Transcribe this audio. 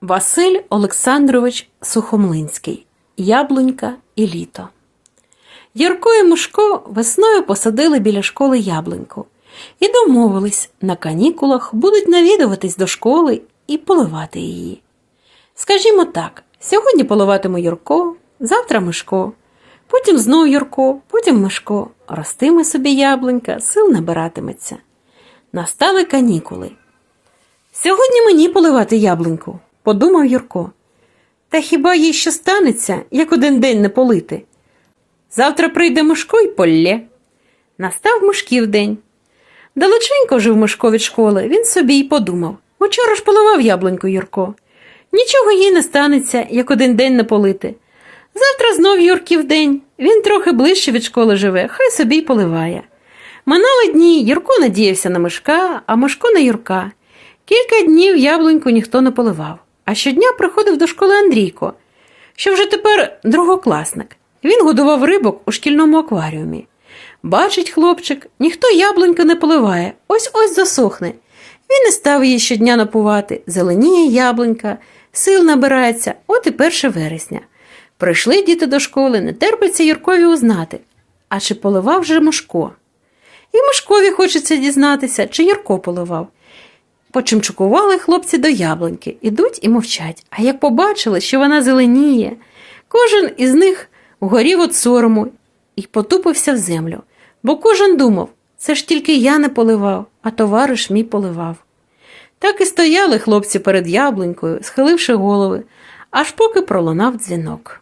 Василь Олександрович Сухомлинський Яблунька і літо. Юрко і Мишко весною посадили біля школи яблуньку і домовились, на канікулах будуть навідуватись до школи і поливати її. Скажімо так, сьогодні поливатиме Юрко, завтра Мишко, потім знов Юрко, потім Мишко. Ростиме собі яблунька, сил набиратиметься. Настали канікули. Сьогодні мені поливати яблуньку, подумав Юрко. Та хіба їй що станеться, як один день не полити? Завтра прийде Мишко й полє. Настав Мишків день. Далеченько жив Мишко від школи, він собі й подумав. Учора ж поливав яблуньку Юрко. Нічого їй не станеться, як один день не полити. Завтра знов Юрків день. Він трохи ближче від школи живе, хай собі й поливає. Минали дні, Юрко надіявся на Мишка, а Мишко на Юрка. Кілька днів яблуньку ніхто не поливав, а щодня приходив до школи Андрійко, що вже тепер другокласник. Він годував рибок у шкільному акваріумі. Бачить хлопчик, ніхто яблунька не поливає, ось ось засохне. Він не став її щодня напувати, зеленіє яблунька, сил набирається, от і 1 вересня. Прийшли діти до школи, не терпиться Юркові узнати. А чи поливав же Мишко? І Мишкові хочеться дізнатися, чи Юрко поливав. Почимчукували хлопці до яблуньки, ідуть і мовчать. А як побачили, що вона зеленіє, кожен із них горів від сорому і потупився в землю, бо кожен думав, це ж тільки я не поливав, а товариш мій поливав. Так і стояли хлопці перед яблунькою, схиливши голови, аж поки пролунав дзвінок.